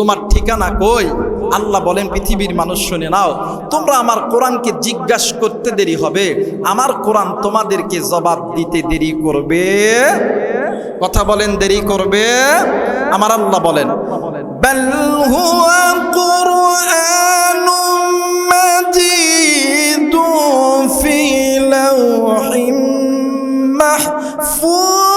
তোমার ঠিকানা কই আল্লাহ বলেন পৃথিবীর মানুষ শুনে নাও তোমরা আমার কোরআনকে জিজ্ঞাসা করতে দেরি হবে আমার কোরআন তোমাদেরকে জবাব দিতে দেরি করবে কথা বলেন দেরি করবে আমার আল্লাহ বলেন بل هو قرآن مجيد في لوح محفوظ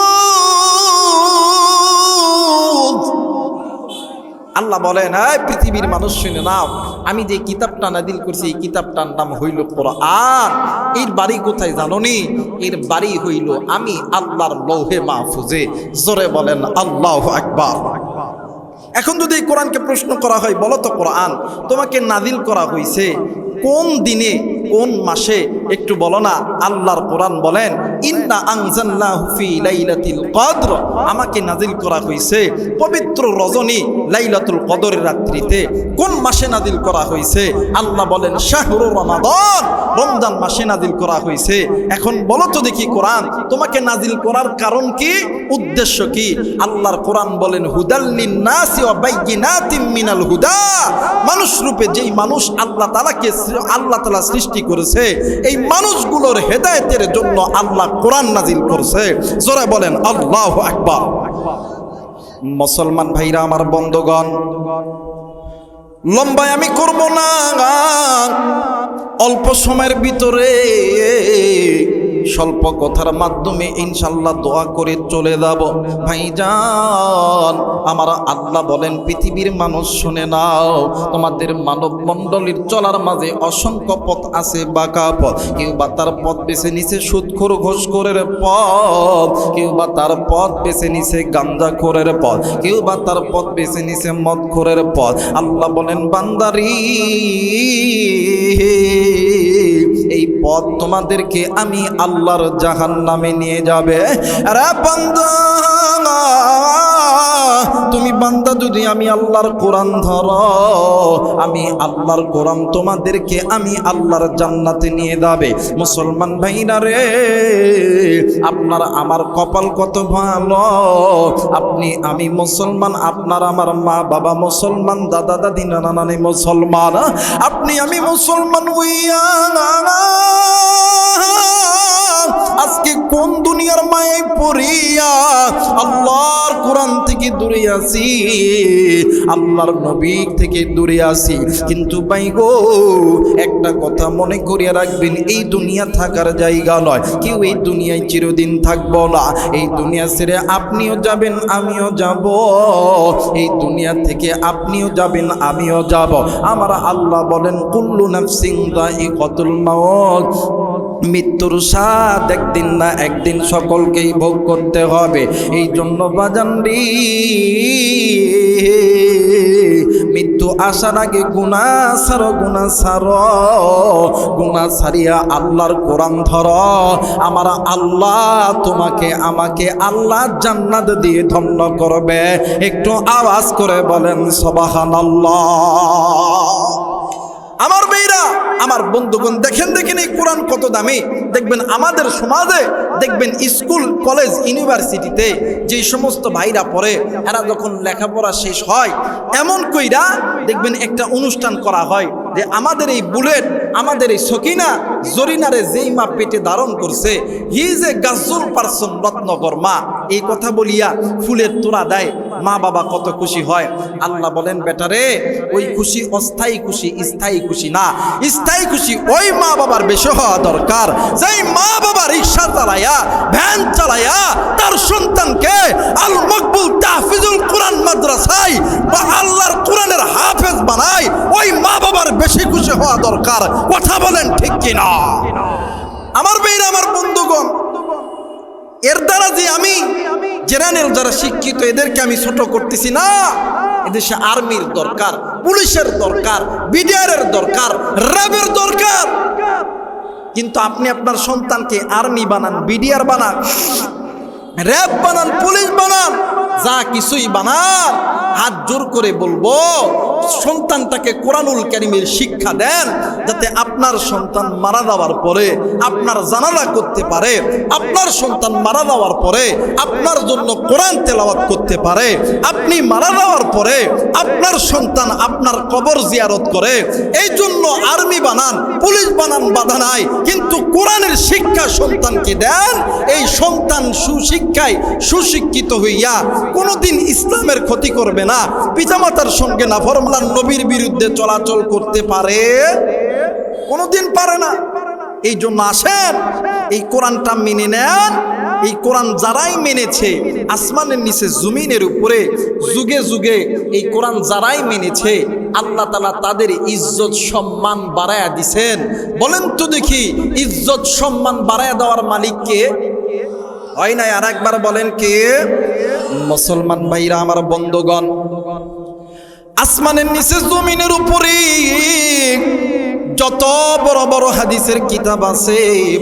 আল্লাহ বলেন, এই পৃথিবীর মানুষ শুনে নাও, আমি যে কিতাবটা নাদিল করছি, এই কিতাবটার নাম হইল কোরআন। এর বাড়ি কোথায় জানোনি এর বাড়ি হইল আমি আল্লাহর লৌহে মাহফুজে। জোরে বলেন, আল্লাহ আকবার। এখন যদি এই কোরআনকে প্রশ্ন করা হয়, বলো তো কোরআন, তোমাকে নাদিল করা হয়েছে কোন দিনে কোন মাসে একটু বলো না, আল্লাহর কোরআন বলেন, ইন্না লাইলাতিল কদর আমাকে নাজিল করা হয়েছে পবিত্র রজনী লাইলাতুল কদরের রাত্রিতে। কোন মাসে নাজিল করা হয়েছে আল্লাহ বলেন, শাহরু রমাদান রমজান মাসে নাজিল করা হয়েছে এখন বলো তো দেখি কোরআন, তোমাকে নাজিল করার কারণ কি? উদ্দেশ্য কি? আল্লাহর কোরআন বলেন হুদাল্লিন নাসি ওয়া বাইয়িনাতিম হুদা মানুষ রূপে যেই মানুষ আল্লাহ তালাকে আল্লাহ তালা সৃষ্টি করেছে। এই মানুষগুলোর হেদায়তের জন্য আল্লাহ কোরআন নাজিল করছে। জোরে বলেন, আল্লাহ আকবার। মুসলমান ভাইরা, আমার বন্ধগণ, লম্বায় আমি করব না। অল্প সময়ের ভিতরে স্বল্প কথার মাধ্যমে ইনশাল্লাহ দোয়া করে চলে যাব। ভাইজান, আমার আল্লাহ বলেন, পৃথিবীর মানুষ শুনে নাও, তোমাদের মানব মণ্ডলীর চলার মাঝে অসংখ্য পথ আছে, বাঁকা পথ। কেউ বা তার পথ বেছে নিছে সুদখোর ঘোষখোরের পথ। কেউ বা তার পথ বেছে নিছে গাঞ্জাখোরের পথ। কেউ বা তার পথ বেছে নিছে মদখোরের পথ। আল্লাহ বলেন, বান্দারি পথ তোমাদেরকে আমি আল্লাহর জাহান নামে নিয়ে যাবে। বান্দা তুমি বান্দা, যদি আমি আল্লাহর কোরআন ধর, আমি আল্লাহর কোরআন তোমাদেরকে আমি আল্লাহর জান্নাতে নিয়ে যাবে। মুসলমান ভাইরা রে, আপনার আমার কপাল কত ভালো? আপনি, আমি মুসলমান, আপনার আমার মা বাবা মুসলমান, দাদা দাদি, নানা নানি মুসলমান। আপনি, আমি মুসলমান হইয়া আজকে কোন দুনিয়ার মায়ে পড়িয়া আল্লাহর কোরআন থেকে দূরে আছি? আল্লাহর নবী থেকে দূরে আছি। কিন্তু ভাই গো, একটা কথা মনে করিয়া রাখবেন, এই দুনিয়া থাকার জায়গা নয়। কেউ এই দুনিয়ায় চিরদিন থাকব না। এই দুনিয়া ছেড়ে আপনিও যাবেন, আমিও যাব। এই দুনিয়া থেকে আপনিও যাবেন, আমিও যাব। আমার আল্লাহ বলেন, কুল্লু নাফসিং কতুল মাউত। মৃত্যুর স্বাদ একদিন না একদিন সকলকেই ভোগ করতে হবে। এই জন্য বাজানরি মৃত্যু আসার আগে গুণা সার গুণা সার গুণা সারিয়া আল্লাহর কোরআন ধর। আমার আল্লাহ তোমাকে, আমাকে আল্লাহ জান্নাত দিয়ে ধন্য করবে। একটু আওয়াজ করে বলেন সবাহান আল্লাহ আমার মেয়েরা আমার বন্ধুগণ, দেখেন দেখেন এই কোরআন কত দামি। দেখবেন আমাদের সমাজে, দেখবেন স্কুল, কলেজ, ইউনিভার্সিটিতে যে সমস্ত ভাইরা পড়ে, এরা যখন লেখাপড়া শেষ হয়, এমন কইরা দেখবেন একটা অনুষ্ঠান করা হয় যে আমাদের এই বুলেট, আমাদের এই সকিনা জরিনারে যেই মা পেটে ধারণ করছে, হি যে গাজুল পার্সন রত্নগর মা, এই কথা বলিয়া ফুলের তোড়া দেয়। মা বাবা কত খুশি হয়? আল্লাহ বলেন, বেটারে, ওই খুশি অস্থায়ী খুশি স্থায়ী খুশি না। স্থায়ী খুশি ওই মা বাবার বেশি হওয়া দরকার। যেই মা বাবা রিক্সা চালায়া, ভ্যান চালায়া, তার সন্তানকে আল মকবুল তাহফিজুল কোরআন মাদ্রাসায় বা আল্লাহর কোরআনের হাফেজ বানায়, ওই মা বাবার বেশি খুশি হওয়া দরকার। কথা বলেন ঠিক কিনা? আমার মেয়েরা, আমার বন্ধুগণ এর দ্বারা যে আমি জেনারেল যারা শিক্ষিত, এদেরকে আমি ছোট করতেছি না। এদেশে আর্মির দরকার, পুলিশের দরকার, বিডিআরের দরকার, র্যাবের দরকার। কিন্তু আপনি আপনার সন্তানকে আর্মি বানান, বিডিআর বানান, র্যাব বানান, পুলিশ বানান। যা কিছুই বানান, হাত জোর করে বলব, সন্তানটাকে কোরআনুল কারিমের শিক্ষা দেন, যাতে আপনার সন্তান মারা যাওয়ার পরে আপনার জানালা করতে পারে, আপনার সন্তান মারা যাওয়ার পরে আপনার জন্য কোরআন তেলাওয়াত করতে পারে, আপনি মারা যাওয়ার পরে আপনার সন্তান আপনার কবর জিয়ারত করে এই জন্য আর্মি বানান, পুলিশ বানান, বাধা নাই, কিন্তু কোরআনের শিক্ষা সন্তানকে দেন, এই সন্তান সুশিক্ষায় সুশিক্ষিত হইয়া কোনোদিন ইসলামের ক্ষতি করবে না। পিতামাতার সঙ্গে না ফরমালার নবীর বিরুদ্ধে চলাচল করতে পারে? কোনোদিন পারে না। এই জন্য আসেন, এই কোরআনটা মেনে নেন। এই কোরআন যারাই মেনেছে, আসমানের নিচে, জমিনের উপরে, যুগে যুগে এই কোরআন যারাই মেনেছে, আল্লাহ তালা তাদের ইজ্জত সম্মান বাড়ায়া দিছেন। বলেন তো দেখি, ইজ্জত সম্মান বাড়ায়া দেওয়ার মালিককে? হয় নাই? আর একবার বলেন কে? মুসলমান ভাইরা আমার বন্ধুগণ আসমানের নিচে জমিনের উপরে যত বড় বড় হাদিসের কিতাব আছে,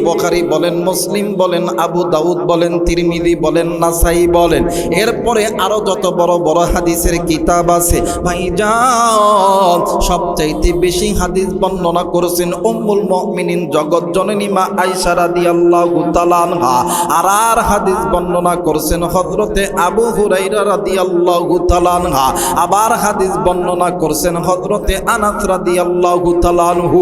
বখারি বলেন, মুসলিম বলেন, আবু দাউদ বলেন তিরমিদি বলেন, নাসাই বলেন, এরপরে আরও যত বড় বড় হাদিসের কিতাব আছে। ভাইজান, সবচাইতে বেশি হাদিস বর্ণনা করেছেন উম্মুল মুমিনিন, জগৎ জননী মা আয়েশা রাদিয়াল্লাহু তাআলা আনহা। আর আর হাদিস বর্ণনা করেছেন হযরতে আবু হুরাইরা রাদিয়াল্লাহু তাআলা আনহা। আবার হাদিস বর্ণনা করেছেন হযরতে আনাস রাদিয়াল্লাহু তাআলা আনহু।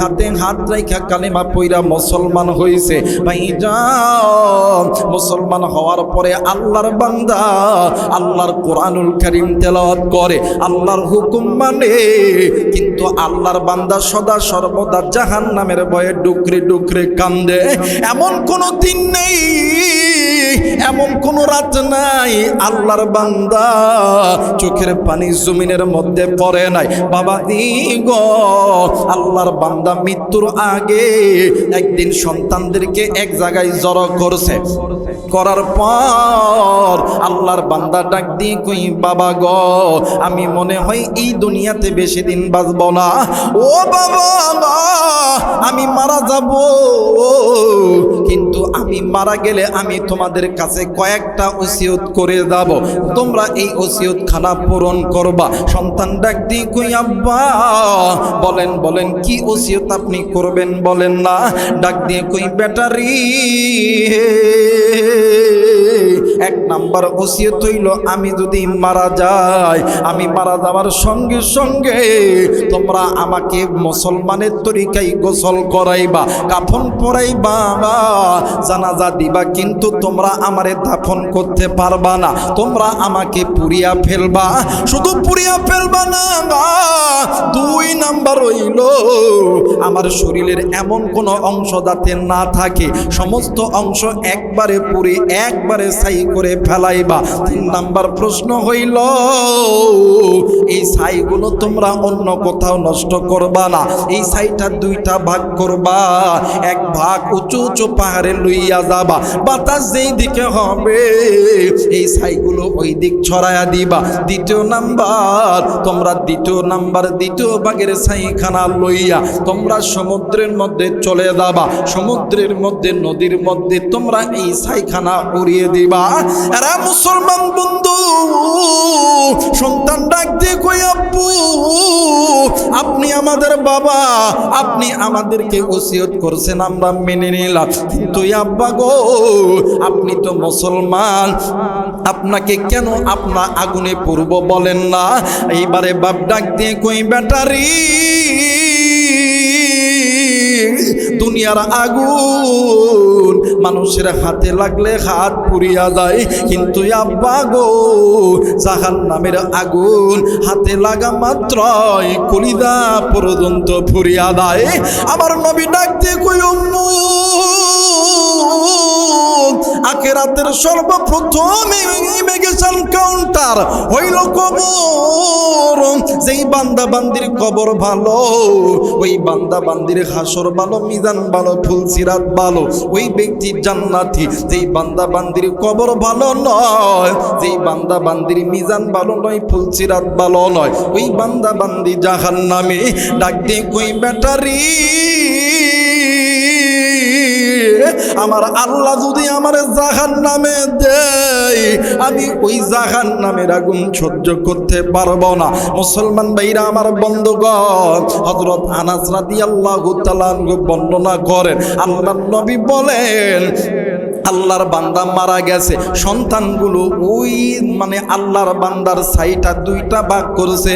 হাতে হাত রাইখা কালিমা পইরা মুসলমান হইছে। ভাইজান মুসলমান হওয়ার পরে আল্লাহর বান্দা আল্লাহর কোরআনুল কারীম তেলাওয়াত করে। আল্লাহর হুকুম মানে কিন্তু আল্লাহর বান্দা সদা সর্বদা জাহান্নামের ভয়ে ডুকরে ডুকরে কান্দে। এমন কোনো দিন নেই এমন কোন রাত নাই, আল্লাহর বান্দা চোখের পানি জমিনের মধ্যে পড়ে নাই। বাবা দিগ আল্লাহর বান্দা মৃত্যুর আগে একদিন সন্তানদেরকে এক জায়গায় জড়ো করছে। করার পর আল্লাহর বান্দা ডাক দিয়ে কই, বাবা গ, আমি মনে হয় এই দুনিয়াতে বেশি দিন বাঁচব না। ও বাবা আমি মারা যাব। কিন্তু আমি মারা গেলে আমি তোমাদের কাছে কয়েকটা ওসিয়ত করে যাব। তোমরা এই ওসিয়ত খানা পূরণ করবা। সন্তান ডাক দি কই, আব্বা, বলেন বলেন, কি ওসিয়ত আপনি করবেন বলেন না? ডাক দিয়ে কই, ব্যাটারি। এক নাম্বার ওসিয়ত হইল, আমি যদি মারা যাই, আমি মারা যাওয়ার সঙ্গে সঙ্গে তোমরা আমাকে মুসলমানের তরিকায় গোসল করাইবা, কাফন পরাইবা জানাজা দিবা, কিন্তু তোমরা আমারে দাফন করতে পারবা না। তোমরা আমাকে পুরিয়া ফেলবা। শুধু পুরিয়া ফেলবা না দুই নাম্বার হইল, আমার শরীরের এমন কোনো অংশ যাতে না থাকে। সমস্ত অংশ একবারে পুরে একবারে ছাই করে ফেলাইবা। তিন নাম্বার প্রশ্ন হইল, এই ছাইগুলো তোমরা অন্য কোথাও নষ্ট করবা না। এই ছাইটা দুইটা ভাগ করবা, এক ভাগ উঁচু উঁচু পাহাড়ে লইয়া যাবা। বাতাস যেই দিকে হবে, এই ছাইগুলো ওই দিক ছড়ায়া দিবা। দ্বিতীয় নাম্বার, তোমরা দ্বিতীয় নাম্বার দ্বিতীয় ভাগের ছাইখানা লইয়া তোমরা সমুদ্রের মধ্যে চলে যাবা। সমুদ্রের মধ্যে, নদীর মধ্যে তোমরা এই ছাইখানা উড়িয়ে দিবা। এরা মুসলমান বন্ধু। সন্তান ডাক দিয়ে কই, আব্বু, আপনি আমাদের বাবা, আপনি আমাদেরকে ওসিয়ত করছেন, আমরা মেনে নিলাম। কিন্তু আব্বা গো, আপনি তো মুসলমান। আপনাকে কেন আপনার আগুনে পূর্ব বলেন না? এইবারে বাপ ডাক দিয়ে কই, ব্যাটারি, দুনিয়ার আগুন মানুষের হাতে লাগলে হাত পুড়িয়া যায়। কিন্তু আব্বা গো জাহান নামের আগুন হাতে লাগা মাত্রই কলিদা পর্যন্ত ফুরিয়া দেয় আমার নবী ডাকতে কই আখেরাতের সর্বপ্রথম ইমিগ্রেশন কাউন্টার হইল কবর। যেই বান্দা বান্দির কবর ভালো, ওই বান্দা বান্দির হাসর ভালো, মিজান ভালো, ফুলসিরাত ভালো, ওই ব্যক্তি জান্নাতি। যেই বান্দা বান্দির কবর ভালো নয়, যেই বান্দা বান্দির মিজান ভালো নয়, ফুলসিরাত ভালো নয়, ওই বান্দা বান্দি জাহান নামে ডাক দিয়ে কই, ব্যাটারি! আমার আল্লাহ যদি আমার জাহান নামে দেয়, আমি ওই জাহান নামের আগুন সহ্য করতে পারব না। মুসলমান ভাইরা, আমার বন্ধুগণ হজরত আনাস রাদি আল্লাহ বর্ণনা করেন। আল্লাহ নবী বলেন আল্লাহর বান্দা মারা গেছে। সন্তানগুলো ওই মানে আল্লাহর বান্দার সাইটা দুইটা ভাগ করেছে।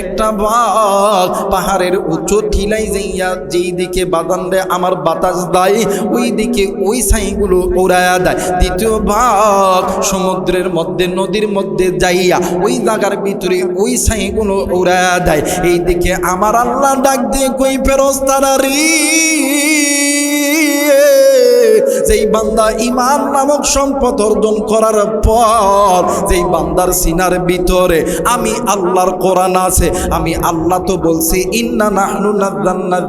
একটা ভাগ পাহাড়ের উঁচু ঠিলাই যাইয়া যেই দিকে বাদান দেয়, আমার বাতাস দেয়, ওই দিকে ওই ছাইগুলো ওড়ায়া দেয়। দ্বিতীয় ভাগ সমুদ্রের মধ্যে, নদীর মধ্যে যাইয়া ওই জায়গার ভিতরে ওই ছাইগুলো ওড়ায়া দেয়। এই দিকে আমার আল্লাহ ডাক দিয়ে কই ফেরস তারা যেই বান্দা ইমান নামক সম্পদ অর্জন করার পর, যেই বান্দার সিনার ভিতরে আমি আল্লাহর কোরআন আছে, আমি আল্লাহ তো বলছি, ইন্না নাহনু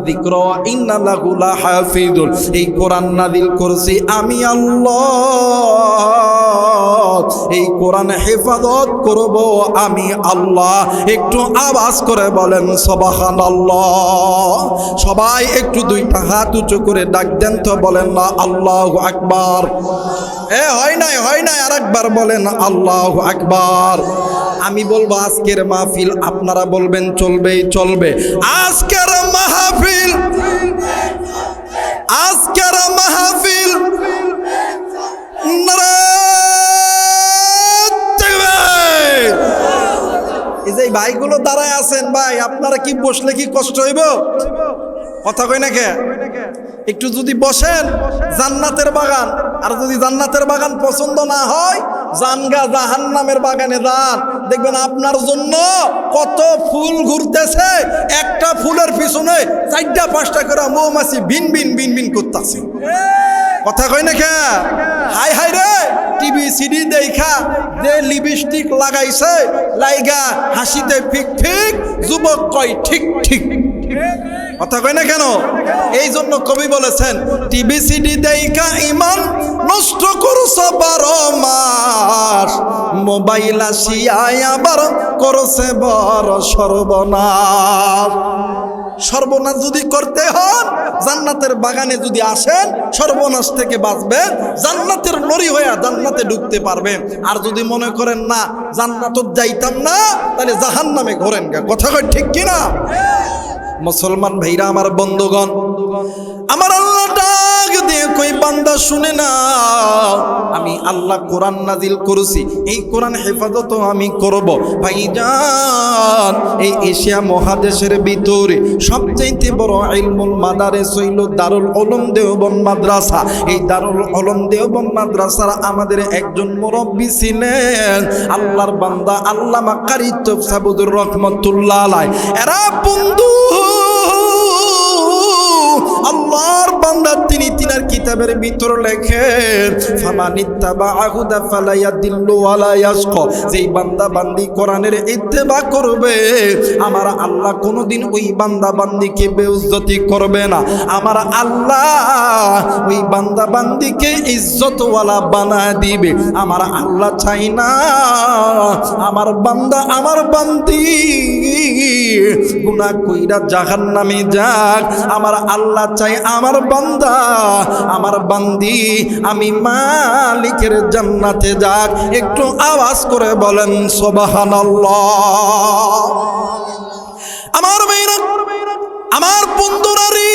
যিকরা ওয়া ইন্না লাহু লাহাফিজুন এই কোরআন নাযিল করছি আমি আল্লাহ। এই কোরআন হেফাজত করব আমি আল্লাহ। একটু আওয়াজ করে বলেন সবাহান আল্লাহ সবাই একটু দুইটা হাত উঁচু করে ডাক দেন তো বলেন, না, আল্লাহ আকবার। এ, হয় নাই হয় নাই আর একবার বলেন, আল্লাহ আকবার। আমি বলব, আজকের মাহফিল আপনারা বলবেন, চলবেই চলবে। আজকের মাহফিল আজকের মাহফিল এই যে ভাইগুলো দাঁড়ায় আছেন, ভাই, আপনারা কি বসলে কি কষ্ট হইব? কথা কই না কে? একটু যদি বসেন, জান্নাতের বাগান। আর যদি জান্নাতের বাগান পছন্দ না হয়, জানগা জাহান নামের বাগানে যান। দেখবেন আপনার জন্য কত ফুল ঘুরতেছে। একটা ফুলের পিছনে চারটা পাঁচটা করে মৌমাছি ভিন ভিন ভিন ভিন করতেছে। কথা কই না কে? হাই হাই রে, টিভি, সিডি দেখা যে লিপস্টিক লাগাইছে, লাইগা হাসিতে ফিক ফিক, যুবক কয় ঠিক ঠিক। কথা কয় না কেন? এই জন্য কবি বলেছেন টিভি সিডি দেখা ইমান নষ্ট করছ বারো মাস। মোবাইল আসিয়ায় আবার করছে বড় সর্বনাশ। সর্বনাশ যদি করতে হন, জান্নাতের বাগানে যদি আসেন, সর্বনাশ থেকে বাঁচবেন, জান্নাতের লরি হইয়া জান্নাতে ঢুকতে পারবেন। আর যদি মনে করেন না জান্নাত যাইতাম না, তাহলে জাহান নামে ঘোরেন কথা কয় ঠিক কিনা? মুসলমান ভাইরা আমার বন্ধুগণ আমার আল্লাহ ডাক দিয়ে কই বান্দা শুনে না। আমি আল্লাহ কোরআন নাজিল করেছি, এই কোরআন হেফাজত আমি করব। ভাইজান, এই এশিয়া মহাদেশের ভিতরে সবচাইতে বড় ইলমুল মাদারেস হইল দারুল ওলম দেওবন মাদ্রাসা। এই দারুল ওলম দেওবন মাদ্রাসার আমাদের একজন মুরব্বী ছিলেন আল্লাহর বান্দা আল্লামা কারিতব সাবুদুর রহমতুল্লাহ আলাই এরা বন্ধু, আল্লাহর বান্দা, তিনি কিতাবের ভিতর লেখেন ফামানিত্তাবা আহুদা ফালাইয়া দিল্লু ওয়ালা ইয়াসকা যেই বান্দা বান্দি কোরআনের ইত্তেবা করবে, আমার আল্লাহ কোনোদিন ওই বান্দা বান্দিকে বেউজ্জতি করবে না। আমার আল্লাহ ওই বান্দা বান্দিকে ইজ্জতওয়ালা বানায় দিবে। আমার আল্লাহ চাই না আমার বান্দা আমার বান্দি গুনাহ কইরা জাহান্নামে যাক। আমার আল্লাহ চাই আমার বান্দা আমার বান্দি, আমি মালিকের জান্নাতে যাক। একটু আওয়াজ করে বলেন, সুবহানাল্লাহ। আমার মেয়েরা, আমার বন্ধুরা রে,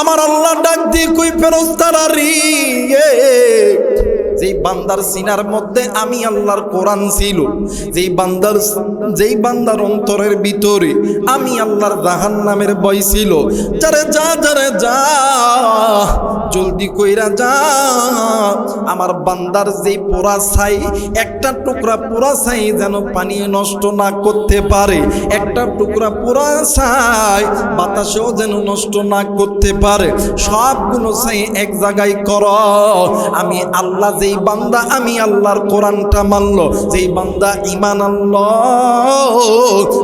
আমার আল্লাহ ডাক দিয়ে কই ফেরস্তারা রে? যেই বান্দার সিনার মধ্যে আমি আল্লাহর কোরআন ছিল, যেই বান্দার যেই বান্দার অন্তরের ভিতরে আমি আল্লাহর জাহান নামের বই ছিল, যারে যা যারে যা, জলদি কইরা যা, আমার বান্দার যেই পোড়া ছাই, একটা টুকরা পোড়া ছাই যেন পানি নষ্ট না করতে পারে, একটা টুকরা পোড়া ছাই বাতাসেও যেন নষ্ট না করতে পারে, সবগুলো ছাই এক জায়গায় কর, আমি আল্লাহ যেই বান্দা আমি আল্লাহর কোরআনটা মানল, যেই বান্দা ইমান আল্লাহ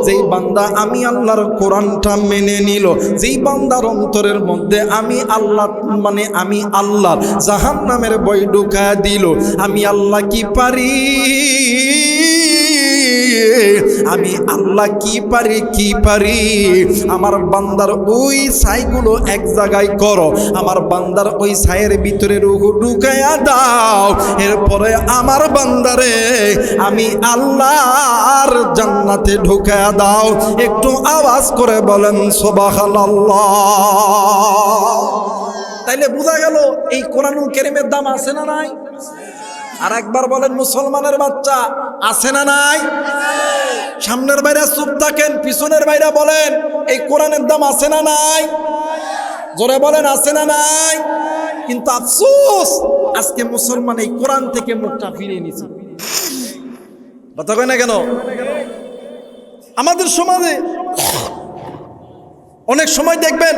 যেই বান্দা আমি আল্লাহর কোরআনটা মেনে নিল, যেই বান্দার অন্তরের মধ্যে আমি আল্লাহ মানে আমি আল্লাহ জাহান নামের বই ঢুকা দিল, আমি আল্লাহ কি পারি? আমি আল্লাহ কি পারি কি পারি? আমার বান্দার ওই ছাইগুলো এক জায়গায় করো। আমার বান্দার ওই ছাইয়ের ভিতরে রুহু ঢুকাইয়া দাও। এরপরে আমার বান্দারে আমি আল্লাহর জান্নাতে ঢুকাইয়া দাও। একটু আওয়াজ করে বলেন সোবাহাল্লাহ তাইলে বোঝা গেল এই কোরআনুল কেরিমের দাম আছে না নাই? আর একবার বলেন, মুসলমানের বাচ্চা আছে না নাই? সামনের বাইরে চুপ থাকেন পিছনের বাইরে বলেন এই কোরআনের দাম আছে না নাই? জোরে বলেন আছে না নাই? কিন্তু আফসোস আজকে মুসলমান এই কোরআন থেকে মুখটা ফিরিয়ে নিছে কথা কয় না কেন? আমাদের সমাজে অনেক সময় দেখবেন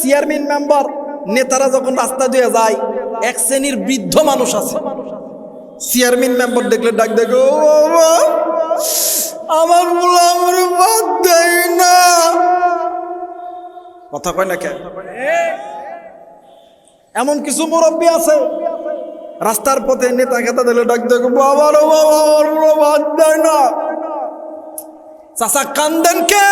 চেয়ারম্যান মেম্বার নেতারা যখন রাস্তা দিয়ে যায় এক শ্রেণির বৃদ্ধ মানুষ আছে। চেয়ারম্যান মেম্বার দেখলে ডাক দেখো "ও বাবা, আমার গোলামের বাদ দেয় না। কথা কয় না কেন? এমন কিছু মুরব্বী আছে, রাস্তার পথে নেতা খেতা দিলে ডাক দেখো বাবার বাবা আমার বাদ দেয় না। চাচা কান্দেন কে?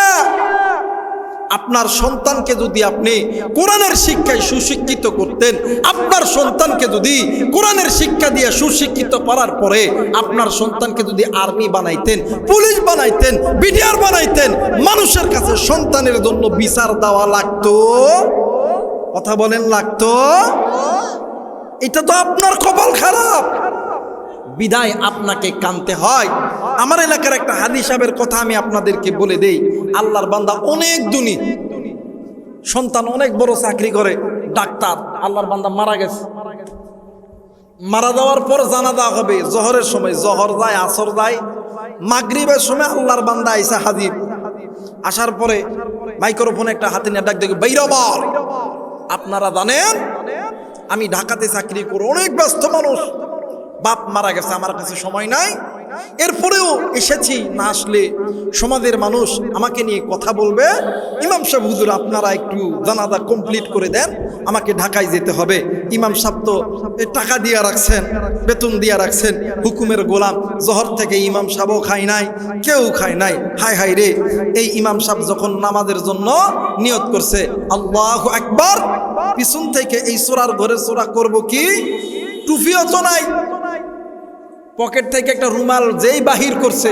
আপনার সন্তানকে যদি আপনি কোরআনের শিক্ষায় সুশিক্ষিত করতেন, আপনার সন্তানকে যদি কোরআনের শিক্ষা দিয়ে সুশিক্ষিত করার পরে আপনার সন্তানকে যদি আর্মি বানাইতেন, পুলিশ বানাইতেন, বিডিআর বানাইতেন, মানুষের কাছে সন্তানের জন্য বিচার দেওয়া লাগতো? কথা বলেন, লাগতো? এটা তো আপনার কপাল খারাপ। বিদায় আপনাকে কানতে হয়। আমার এলাকার একটা হাদিস সাহেবের কথা আমি আপনাদেরকে বলে দেই। আল্লাহর বান্দা অনেক দুনি সন্তান অনেক বড় চাকরি করে, ডাক্তার। আল্লাহর বান্দা মারা গেছে। মারা যাওয়ার পর জানা দেওয়া হবে, জহরের সময়। জহর যায়, আসর যায়। মাগরিবের সময় আল্লাহর বান্দা আইসা হাজির। আসার পরে মাইক্রোফোনে একটা হাতে নিয়ে ডাক দেখে বৈরবর আপনারা জানেন, আমি ঢাকাতে চাকরি করি অনেক ব্যস্ত মানুষ। বাপ মারা গেছে, আমার কাছে সময় নাই। এরপরেও এসেছি, না আসলে সমাজের মানুষ আমাকে নিয়ে কথা বলবে। ইমাম সাহেব, হুজুর, আপনারা একটু জানাজা কমপ্লিট করে দেন। আমাকে ঢাকায় যেতে হবে। ইমাম সাহেব তো টাকা দিয়ে রাখছেন, বেতন দিয়ে রাখছেন, হুকুমের গোলাম। জহর থেকে ইমাম সাহেবও খায় নাই, কেউ খায় নাই। হাই হাই রে! এই ইমাম সাহেব যখন নামাজের জন্য নিয়ত করছে, আল্লাহ একবার পিছন থেকে এই সোরার ঘরে সোরা করব কি? টুফিও তো নাই পকেট থেকে একটা রুমাল যেই বাহির করছে,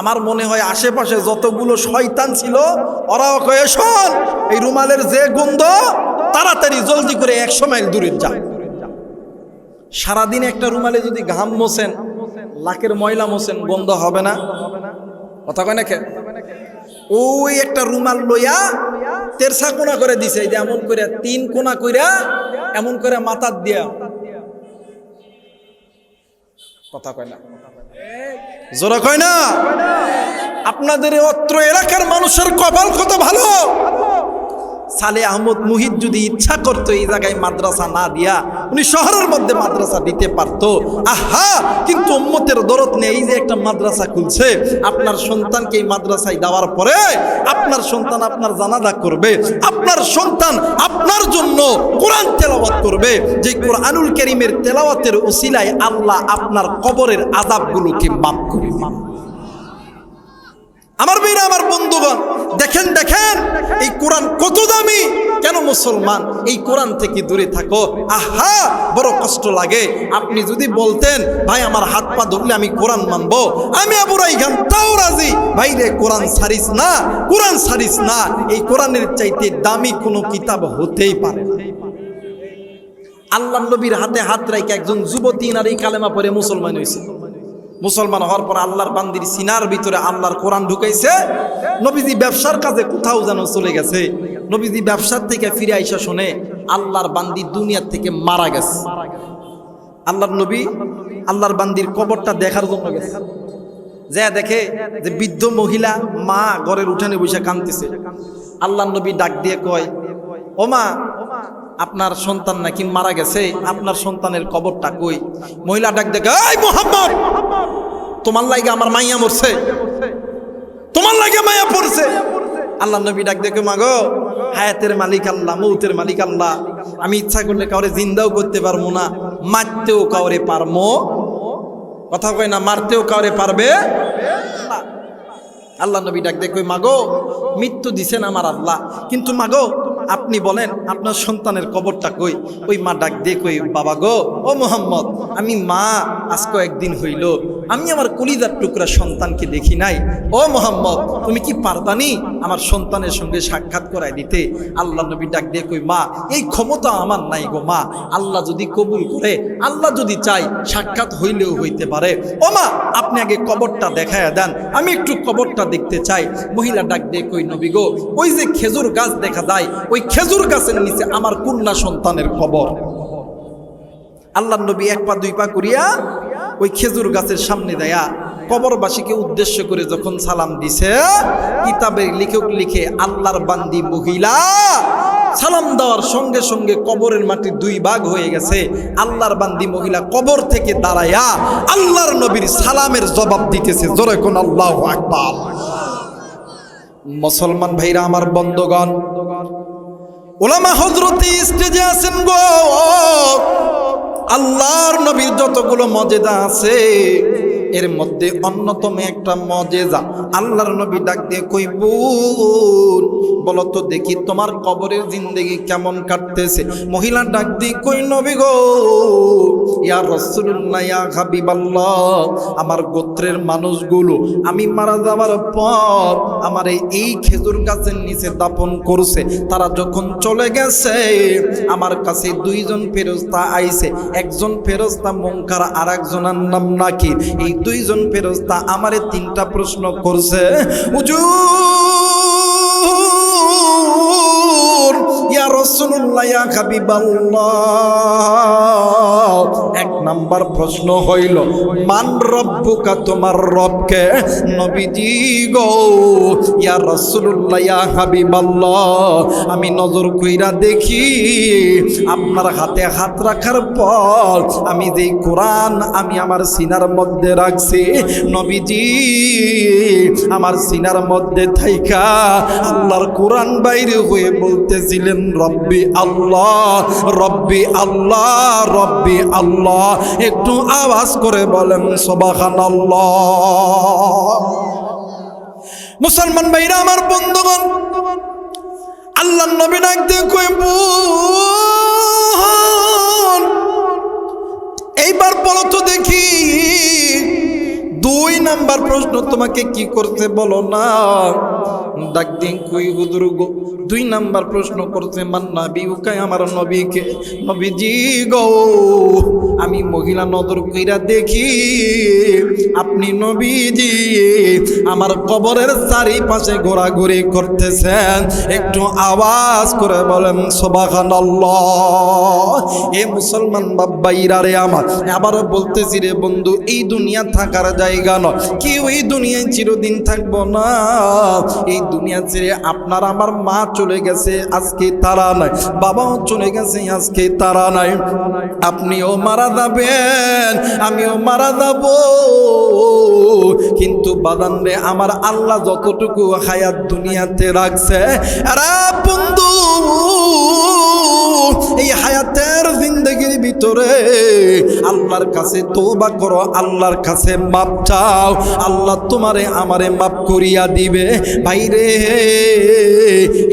আমার মনে হয় আশেপাশে যতগুলো শয়তান ছিল, ওরাও কয়ে শোন, এই রুমালের যে গন্ধ, তাড়াতাড়ি জলদি করে একশো মাইল দূরে যা। সারাদিন একটা রুমালে যদি ঘাম মোছেন, লাকের ময়লা মোছেন, গন্ধ হবে না? কথা কয় না ওই একটা রুমাল লইয়া তেরসা কোনা করে দিছে যে এমন করে তিন কোনা কইরা, এমন করে মাথার দিয়া কথা কয় না। জোরা কয় না? আপনাদের অত্র এলাকার মানুষের কপাল কত ভালো? সালে আহমদ মুহিত যদি ইচ্ছা করতো এই জায়গায় মাদ্রাসা না দিয়া, উনি শহরের মধ্যে মাদ্রাসা দিতে পারতো। আহা! কিন্তু উম্মতের দরদ নেই এই যে একটা মাদ্রাসা খুলছে, আপনার সন্তানকে এই মাদ্রাসায় দেওয়ার পরে আপনার সন্তান আপনার জানাজা করবে, আপনার সন্তান আপনার জন্য কোরআন তেলাওয়াত করবে, যে কোরআনুল করিমের তেলাওয়াতের উসিলায় আল্লাহ আপনার কবরের আজাবগুলোকে মাফ করবে আমার মেয়েরা আমার বন্ধুগণ, দেখেন দেখেন, এই কোরআন কত দামি। কেন মুসলমান? এই কোরআন থেকে দূরে থাকো। আহা, বড় কষ্ট লাগে। আপনি যদি বলতেন, ভাই, আমার হাত পা ধরলে আমি কোরআন মানব। আমি আবুরাই গান তাও রাজি। ভাই রে, কোরআন সারিস না, কোরআন সারিস না। এই কোরআনের চাইতে দামি কোনো কিতাব হতেই পারে না। আল্লাহ নবীর হাতে হাত রাইকে একজন যুবতী নারী কালেমা পরে মুসলমান হয়েছে। মুসলমান হওয়ার পর আল্লাহর বান্দির সিনার ভিতরে আল্লাহর কোরআন ঢুকাইছে, নবীজি ব্যবসার কাজে কোথাও যেন চলে গেছে। নবীজি ব্যবসার থেকে ফিরে আইসা শুনে আল্লাহর বান্দি দুনিয়ার থেকে মারা গেছে। আল্লাহর নবী আল্লাহর বান্দির কবরটা দেখার জন্য গেছে। যে দেখে যে বৃদ্ধ মহিলা মা ঘরের উঠানে বসে কাঁদতেছে। আল্লাহ নবী ডাক দিয়ে কয়, ও মা, আপনার সন্তান নাকি মারা গেছে? আপনার সন্তানের কবরটা কই? মহিলা ডাক দেখে এই মোহাম্মদ তোমার লাগে আমার মাইয়া মরছে। তোমার লাগে মাইয়া পড়ছে। আল্লাহ নবী ডাক দেখে, মাগো, হায়াতের মালিক আল্লাহ, মৌতের মালিক আল্লাহ। আমি ইচ্ছা করলে কাউরে জিন্দাও করতে পারব না, মারতেও কাউরে পারমো কথা কয় না, মারতেও কাউরে পারবে? আল্লাহ নবী ডাক দেখো, মাগো, মৃত্যু দিছেন আমার আল্লাহ। কিন্তু মাগো, আপনি বলেন, আপনার সন্তানের কবরটা কই? ওই মা ডাক দিয়ে কই বাবা গো, ও মোহাম্মদ, আমি মা, আজ কয়েকদিন হইল আমি আমার কলিজার টুকরা সন্তানকে দেখি নাই। ও মোহাম্মদ, তুমি কি পারবানি আমার সন্তানের সঙ্গে সাক্ষাৎ করাই দিতে? আল্লাহ নবী ডাক দিয়ে কই মা, এই ক্ষমতা আমার নাই গো মা। আল্লাহ যদি কবুল করে, আল্লাহ যদি চাই সাক্ষাৎ হইলেও হইতে পারে। ও মা, আপনি আগে কবরটা দেখায় দেন। আমি একটু কবরটা দেখতে চাই। মহিলা ডাক দিয়ে কই নবী গো, ওই যে খেজুর গাছ দেখা যায়, ওই খেজুর গাছের নিচে আমার কন্যা সন্তানের কবর। আল্লাহ নবী এক পা দুই পা করিয়া ওই খেজুর গাছের সামনে দেয়া কবরবাসীকে উদ্দেশ্য করে যখন সালাম দিছে কিতাবের লেখক লিখে, আল্লাহর বান্দি মহিলা, সালাম দেওয়ার সঙ্গে সঙ্গে কবরের মাটি দুই ভাগ হয়ে গেছে। আল্লাহর বান্দি মহিলা কবর থেকে দাঁড়ায়া আল্লাহর নবীর সালামের জবাব দিতেছে। জোরে কোন আল্লাহ আকবার। মুসলমান ভাইরা আমার বন্ধগণ ওলামা হজরতি স্টেজে আছেন গো। আল্লাহর নবীর যতগুলো মজেদা আছে, এর মধ্যে অন্যতম একটা মজেজা আল্লাহর নবী ডাক দিয়ে কই, বোন, বলো তো দেখি তোমার কবরের জিন্দেগি কেমন কাটতেছে? মহিলা ডাক দিয়ে কই, নবী গো ইয়া আমার গোত্রের মানুষগুলো, আমি মারা যাওয়ার পর আমার এই- খেজুর গাছের নিচে দাপন করছে। তারা যখন চলে গেছে, আমার কাছে দুইজন ফেরস্তা আইছে। একজন ফেরস্তা মঙ্কার আর একজনের নাম নাকি এই দুইজন ফেরস্তা আমারে তিনটা প্রশ্ন করছে, হুজুর, ইয়া রাসূলুল্লাহ, ইয়া হাবিবাল্লাহ এক নাম্বার প্রশ্ন হইল, মান রব্বুকা তোমার রবকে? নবীজি গো, ইয়া রাসূলুল্লাহ, ইয়া হাবিবাল্লাহ, আমি নজর কইরা দেখি, আপনার হাতে হাত রাখার পর আমি যেই কোরআন আমি আমার সিনার মধ্যে রাখছি। নবীজি, আমার সিনার মধ্যে থাইকা আল্লাহর কোরআন বাইরে হয়ে বলতেছিলেন, রব্বি আল্লাহ রব্বি আল্লাহ, রব্বি আল্লাহ, একটু আওয়াজ করে বলেন সবাখান মুসলমান ভাইরা, আমার বন্ধুগণ আল্লাহ নবী ডাক দিয়ে এইবার বলো তো দেখি দুই নাম্বার প্রশ্ন, তোমাকে কি করতে বলো না? ডাক দিন কই হুজুর গো দুই নাম্বার প্রশ্ন করছে মান্না বিউকায় আমার নবীকে, নবীজি গো, আমি মহিলা নদর কইরা দেখি, আপনি নবীজি, আমার কবরের চারিপাশে ঘোরাঘুরি করতেছেন। একটু আওয়াজ করে বলেন সোবাখান এ মুসলমান বাব্বাইরা রে আমার, আবারও বলতেছি রে বন্ধু, এই দুনিয়া থাকার জায়গা নয়। কেউ এই দুনিয়ায় চিরদিন থাকব না। এই দুনিয়া ছেড়ে আপনার আমার মা চলে গেছে, আজকে তারা নাই। বাবাও চলে গেছে, আজকে তারা নাই। আপনিও মারা যাবেন, আমিও মারা যাব। কিন্তু বাদান রে, আমার আল্লাহ যতটুকু হায়াত দুনিয়াতে রাখছে, আরে বন্ধু এই হায়াতের জিন্দগির ভিতরে আল্লাহর কাছে তোবা করো, আল্লাহর কাছে মাপ চাও, আল্লাহ তোমারে আমারে মাপ করিয়া দিবে। ভাইরে,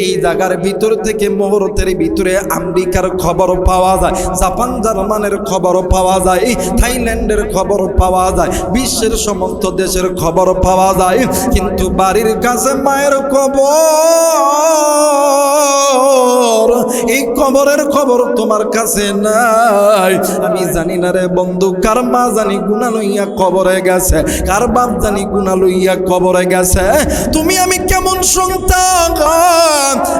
এই জায়গার ভিতর থেকে মুহূর্তের ভিতরে আমেরিকার খবর পাওয়া যায়, জাপান জার্মানের খবর পাওয়া যায়, থাইল্যান্ডের খবর পাওয়া যায়, বিশ্বের সমস্ত দেশের খবর পাওয়া যায়, কিন্তু বাড়ির কাছে মায়ের খবর, এই কবরের খবর তোমার কাছে নাই। আমি জানি না রে বন্ধু, কার মা জানি গুণা লইয়া কবরে গেছে, কার বাপ জানি গুণা লইয়া কবরে গেছে। তুমি আমি কেমন সন্তান?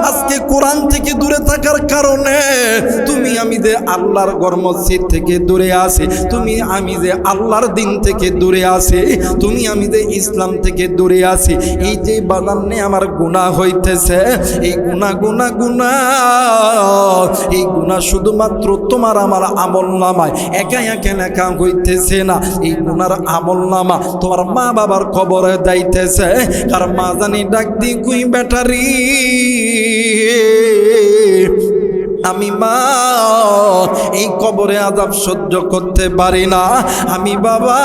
আজকে কোরআন থেকে দূরে থাকার কারণে আমি যে আল্লাহর ঘর মসজিদ থেকে দূরে আসি তুমি আমি যে আল্লাহর দিন থেকে দূরে আসি তুমি আমি যে ইসলাম থেকে দূরে আসি এই যে বাদান্নে আমার গুণা হইতেছে, এই গুণা গুণা গুণা, এই গুণা শুধুমাত্র তোমার আমার আমল নামায় একা একা লেখা হইতেছে না, এই গুণার আমল নামা তোমার মা বাবার খবরে দাইতেছে কার মা জানি ডাক দি কুই ব্যাটারি। আমি মা, এই কবরে আজাব সহ্য করতে পারি না। আমি বাবা,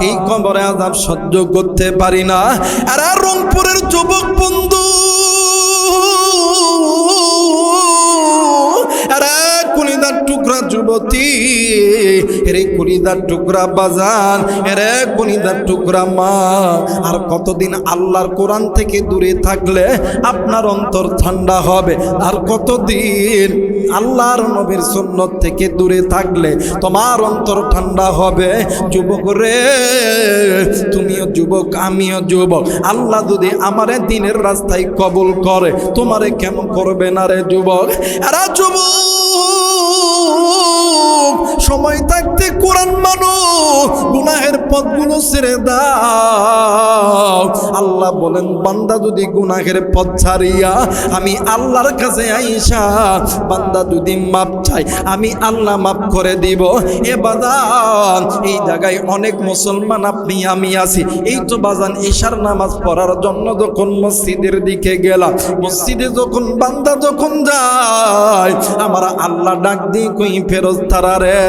এই কবরে আজাব সহ্য করতে পারি না। আর রংপুরের যুবক বন্ধু। টুকরা যুবতী, এরে কুলিদার টুকরা বাজান, এরে কুলিদার টুকরা মা, আর কতদিন আল্লাহর কোরআন থেকে দূরে থাকলে আপনার অন্তর ঠান্ডা হবে? আর কতদিন আল্লাহর নবীর সুন্নত থেকে দূরে থাকলে তোমার অন্তর ঠান্ডা হবে? যুবক রে, তুমিও যুবক, আমিও যুবক। আল্লাহ যদি আমারে দিনের রাস্তায় কবুল করে, তোমারে কেন করবে না রে যুবক? এরা যুবক সময় থাকতে কোরআন মানো গুনাহের পথগুলো ছেড়ে দাও। আল্লাহ বলেন, বান্দা যদি গুনাহের পথ ছাড়িয়া আমি আল্লাহর কাছে আইসা, বান্দা যদি মাপ চাই আমি আল্লাহ মাপ করে দিব। এ বাদান এই জায়গায় অনেক মুসলমান আপনি, আমি আছি। এই তো বাজান, ঈশার নামাজ পড়ার জন্য যখন মসজিদের দিকে গেলাম, মসজিদে যখন বান্দা যখন যায়, আমার আল্লাহ ডাক দিয়ে কই ফেরত তারা রে,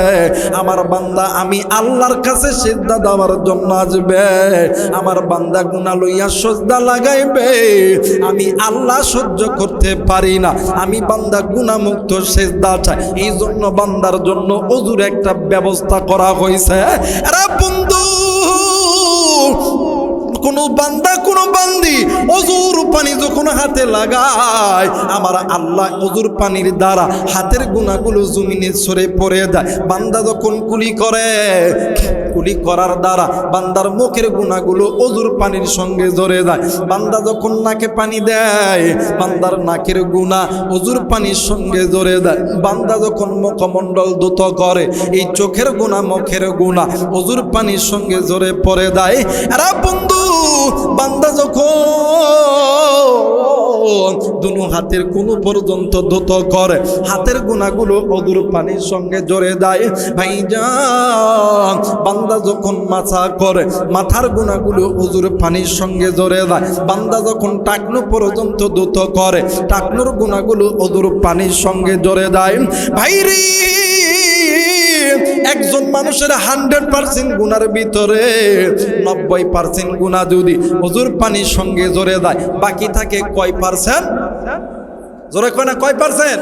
আমার বান্দা, আমি আল্লাহর কাছে সিদ্ধা দেওয়ার জন্য আসবে। আমার বান্দা গুনা লইয়া সজ্জা লাগাইবে। আমি আল্লাহ সহ্য করতে পারি না। আমি বান্দা গুণামুক্ত সেজদা চাই। এই জন্য বান্দার জন্য অজুর একটা ব্যবস্থা করা হয়েছে বন্ধু, কোনো বান্দা কোনো বান্দি অজুর পানি যখন হাতে লাগায়, আমার আল্লাহ অজুর পানির দ্বারা হাতের গুণাগুলো জমিনে সরে পড়ে যায় বান্দা যখন কুলি করে, কুলি করার দ্বারা বান্দার মুখের গুণাগুলো অজুর পানির সঙ্গে জড়ে যায়। বান্দা যখন নাকে পানি দেয়, বান্দার নাকের গুণা অজুর পানির সঙ্গে জড়ে দেয়। বান্দা যখন মুখমণ্ডল দ্রুত করে, এই চোখের গুণা মুখের গুণা অজুর পানির সঙ্গে জড়ে পড়ে দেয়। এরা বন্ধু, বান্দা যখন দুনো হাতের কোনো পর্যন্ত দ্রুত করে। হাতের গুণাগুলো অদূর পানির সঙ্গে জড়ে দেয়। ভাই বান্দা যখন মাথা করে, মাথার গুণাগুলো অজুর পানির সঙ্গে জড়ে দেয়। বান্দা যখন টাকনু পর্যন্ত দ্রুত করে, টাকনুর গুণাগুলো অদূর পানির সঙ্গে জড়ে দেয়। ভাই রে একজন মানুষের হান্ড্রেড পার্সেন্ট গুণার ভিতরে নব্বই পার্সেন্ট গুণা যদি হুজুর পানির সঙ্গে জোরে দেয়, বাকি থাকে কয় পার্সেন্ট? জোরে কয় না, কয় পার্সেন্ট?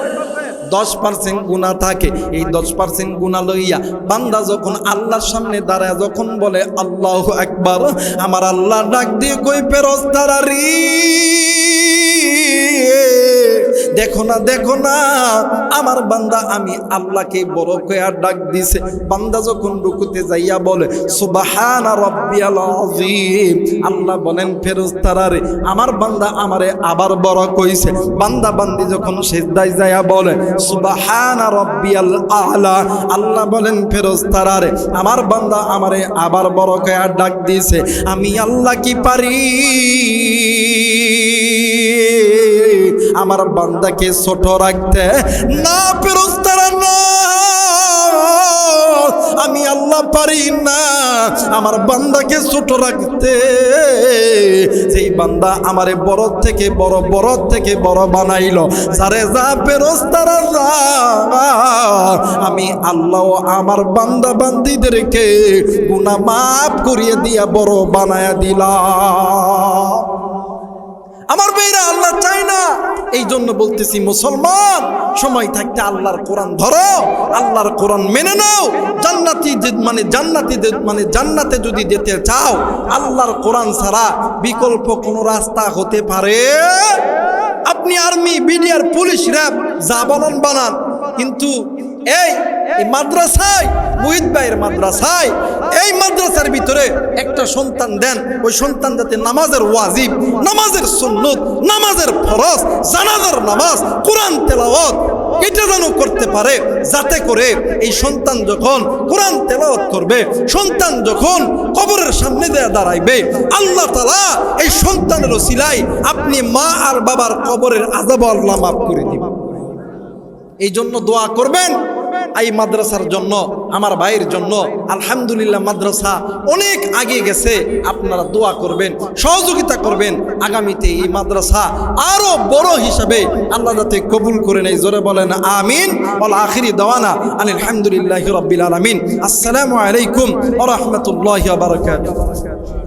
দশ পার্সেন্ট গুণা থাকে। এই দশ পার্সেন্ট গুণা লইয়া বান্দা যখন আল্লাহর সামনে দাঁড়ায়, যখন বলে, আল্লাহ একবার আমার আল্লাহ ডাক দিয়ে কই ফেরস তারারি দেখো না দেখো না, আমার বান্দা আমি আল্লাহকে বড় কয়ার ডাক দিছে। বান্দা যখন রুকুতে যাইয়া বলে, সুবাহানা রব্বিয়াল আযীম আল্লাহ বলেন, ফেরেশতারা আমার বান্দা আমারে আবার বড় কইছে। বান্দা বান্দি যখন সিজদায় যাইয়া বলে, সুবাহানা রব্বিয়াল আলা আল্লাহ বলেন, ফেরেশতারা আমার বান্দা আমারে আবার বড় কয়ার ডাক দিছে। আমি আল্লাহ কি পারি? আমার বান্দাকে ছোট রাখতে না ফেরস্তারা না। আমি আল্লাহ পারি না আমার বান্দাকে ছোট রাখতে। সেই বান্দা আমারে বড় থেকে বড় বড় থেকে বড় বানাইলো সারে যা ফেরস্তারা যা। আমি আল্লাহ আমার বান্দা বান্দিদেরকে গুনাহ মাফ করিয়ে দিয়া বড় বানায়া দিলা আমার মেয়েরা আল্লাহ চাই না এই জন্য বলতেছি, মুসলমান, সময় থাকতে আল্লাহর কোরআন ধরো, আল্লাহর কোরআন মেনে নাও। জান্নাতি মানে জান্নাতি মানে জান্নাতে যদি যেতে চাও, আল্লাহর কোরআন ছাড়া বিকল্প কোনো রাস্তা হতে পারে। আপনি আপনি আর্মি, বিডিআর, পুলিশ, র্যাব, যা বানান বানান। কিন্তু এই মাদ্রাসায় মুহিত ভাইয়ের মাদ্রাসায়, এই মাদ্রাসার ভিতরে একটা সন্তান দেন, ওই সন্তান যাতে নামাজের ওয়াজিব, নামাজের সুন্নত, নামাজের ফরজ, জানাজার নামাজ, কোরআন তেলাওয়াত, এটা যেন করতে পারে, যাতে করে এই সন্তান যখন কোরআন তেলাওয়াত করবে, সন্তান যখন কবরের সামনে দেয়া দাঁড়াইবে, আল্লাহ তালা এই সন্তানের সিলাই আপনি মা আর বাবার কবরের আজাব আল্লাহ মাফ করে দিবেন। এই জন্য দোয়া করবেন এই মাদ্রাসার জন্য, আমার ভাইয়ের জন্য, আলহামদুলিল্লাহ মাদ্রাসা অনেক আগে গেছে। আপনারা দোয়া করবেন, সহযোগিতা করবেন। আগামীতে এই মাদ্রাসা আরও বড় হিসাবে আল্লাহ যাতে কবুল করে নেই জোরে বলেন, আমিন। বল আখিরি দেওয়ানা আলহামদুলিল্লাহ রব্বিল আলমিন। আসসালামু আলাইকুম ওরহমতুল্লাহ বারকাত